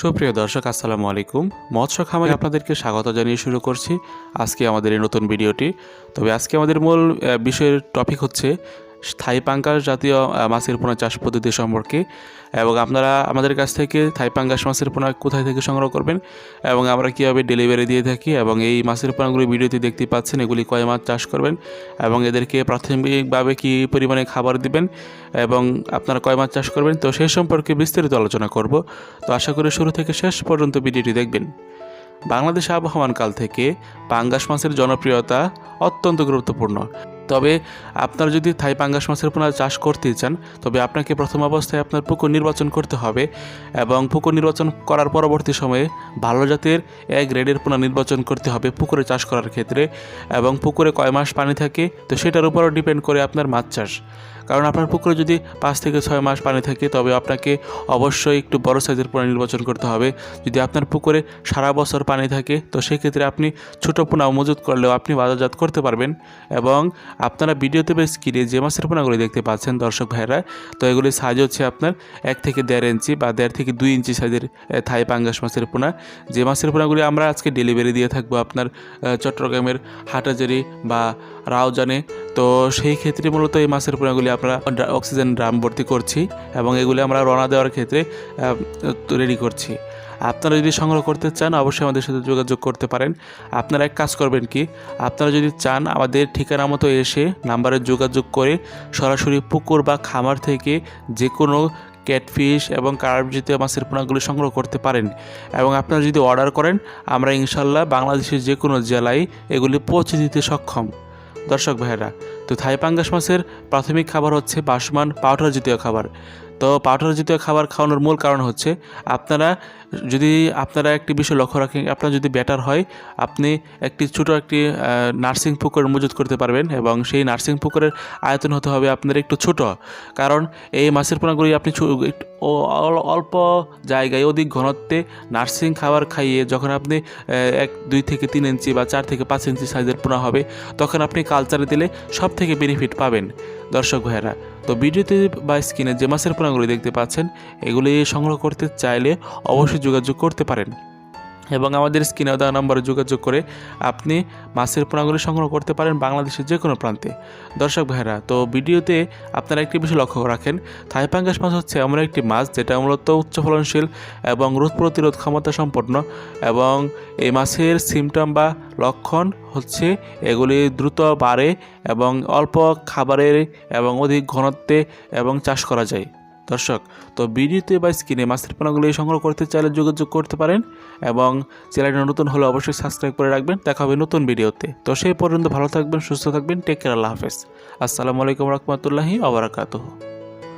সুপ্রিয় দর্শক, আসসালামু আলাইকুম। মৎস্য খামারে আপনাদেরকে স্বাগত জানিয়ে শুরু করছি আজকে আমাদের এই নতুন ভিডিওটি। তবে আজকে আমাদের মূল বিষয়ের টপিক হচ্ছে থাই পাঙ্গাস জাতীয় মাছের পোনা চাষ পদ্ধতি সম্পর্কে এবং আপনারা আমাদের কাছ থেকে থাই পাঙ্গাস মাছের পোনা কোথায় থেকে সংগ্রহ করবেন এবং আমরা কীভাবে ডেলিভারি দিয়ে থাকি এবং এই মাছের পোনাগুলি ভিডিওতে দেখতে পাচ্ছেন, এগুলি কয় মাছ চাষ করবেন এবং এদেরকে প্রাথমিকভাবে কী পরিমাণে খাবার দিবেন এবং আপনারা কয় মাছ চাষ করবেন, তো সেই সম্পর্কে বিস্তারিত আলোচনা করব। তো আশা করি শুরু থেকে শেষ পর্যন্ত ভিডিওটি দেখবেন। বাংলাদেশ আবহমান কাল থেকে পাঙ্গাস মাছের জনপ্রিয়তা অত্যন্ত গুরুত্বপূর্ণ। তবে আপনারা যদি থাই পাঙ্গাস মাছের পোনা চাষ করতে চান, তবে আপনাকে প্রথম অবস্থায় আপনার পুকুর নির্বাচন করতে হবে এবং পুকুর নির্বাচন করার পরবর্তী সময়ে ভালো জাতের এক গ্রেডের পোনা নির্বাচন করতে হবে পুকুরে চাষ করার ক্ষেত্রে এবং পুকুরে কয় মাস পানি থাকে, তো সেটার উপরও ডিপেন্ড করে আপনার মাছ চাষ। কারণ আপনার পুকুরে যদি পাঁচ থেকে ছয় মাস পানি থাকে, তবে আপনাকে অবশ্যই একটু বড় সাইজের পোনা নির্বাচন করতে হবে। যদি আপনার পুকুরে সারা বছর পানি থাকে, তো সেক্ষেত্রে আপনি ছোটো পোনা মজুত করলেও আপনি বাজারজাত করতে পারবেন এবং আপনারা ভিডিওতে বেশ স্ক্রিনে যে মাছের পোনাগুলি দেখতে পাচ্ছেন দর্শক ভাইরা তো এগুলির সাইজ হচ্ছে আপনার এক থেকে দেড় ইঞ্চি বা দেড় থেকে দুই ইঞ্চি সাইজের থাই পাঙ্গাস মাছের পোনা। যে মাছের পোনাগুলি আমরা আজকে ডেলিভারি দিয়ে থাকব আপনার চট্টগ্রামের হাটাজারি বা রাউজানে তো সেই ক্ষেত্রে মূলত এই মাছের পোনাগুলি আমরা অক্সিজেন ড্রাম ভর্তি করছি এবং এগুলি আমরা রওনা দেওয়ার ক্ষেত্রে রেডি করছি। আপনারা যদি সংগ্রহ করতে চান, অবশ্যই আমাদের সাথে যোগাযোগ করতে পারেন। আপনারা এক কাজ করবেন কি, আপনারা যদি চান আমাদের ঠিকানা মতো এসে নাম্বারে যোগাযোগ করে সরাসরি পুকুর বা খামার থেকে যে কোনো ক্যাটফিশ এবং কার্প জাতীয় মাছের পোনাগুলি সংগ্রহ করতে পারেন। এবং আপনারা যদি অর্ডার করেন, আমরা ইনশাল্লাহ বাংলাদেশের যে কোনো জেলায় এগুলি পৌঁছে দিতে সক্ষম। দর্শক ভাইয়েরা তো থাই পাঙ্গাস মাছের প্রাথমিক খাবার হচ্ছে বাসমান পাউডার জাতীয় খাবার। তো পাউডার জাতীয় খাবার খাওয়ানোর মূল কারণ হচ্ছে আপনারা যদি আপনারা একটি বিষয় লক্ষ্য রাখেন, আপনার যদি ব্যাটার হয়, আপনি একটি ছোটো একটি নার্সিং পুকুর মজুত করতে পারবেন এবং সেই নার্সিং পুকুরের আয়তন হতে হবে আপনার একটু ছোট। কারণ এই মাছের পোনাগুলি আপনি অল্প জায়গায় অধিক ঘনত্বে নার্সিং খাবার খাইয়ে যখন আপনি এক, দুই থেকে তিন ইঞ্চি বা চার থেকে পাঁচ ইঞ্চি সাইজের পোনা হবে, তখন আপনি কালচারে দিলে সব থেকে বেনিফিট পাবেন। দর্শক ভাইয়েরা তো ভিডিওতে বা স্ক্রিনে যে মাছের পোনাগুলি দেখতে পাচ্ছেন, এগুলি সংগ্রহ করতে চাইলে অবশ্যই যোগাযোগ করতে পারেন। এবং আমাদের স্ক্রিনে দেওয়া নম্বরে যোগাযোগ করে আপনি মাছের পোনাগুলি সংগ্রহ করতে পারেন বাংলাদেশের যে কোনো প্রান্তে। দর্শক ভাইরা তো ভিডিওতে আপনারা একটি বিষয় লক্ষ্য রাখেন। থাইপাঙ্গাস মাছ হচ্ছে এমন একটি মাছ যেটা মূলত উচ্চ ফলনশীল এবং রোগ প্রতিরোধ ক্ষমতা সম্পন্ন এবং এই মাছের সিমটম বা লক্ষণ হচ্ছে এগুলি দ্রুত বাড়ে এবং অল্প খাবারের এবং অধিক ঘনত্বে এবং চাষ করা যায়। দর্শক, তো ভিডিওতে বা স্ক্রিনে মাছের পোনাগুলি সংগ্রহ করতে চাইলে যোগাযোগ করতে পারেন এবং চ্যানেলটা নতুন হলে অবশ্যই সাবস্ক্রাইব করে রাখবেন। দেখা হবে নতুন ভিডিওতে। তো সেই পর্যন্ত ভালো থাকবেন, সুস্থ থাকবেন। টেক কেয়ার আল্লাহ হাফেজ। আসসালামু আলাইকুম রহমতুল্লাহি আবরাকাতুহ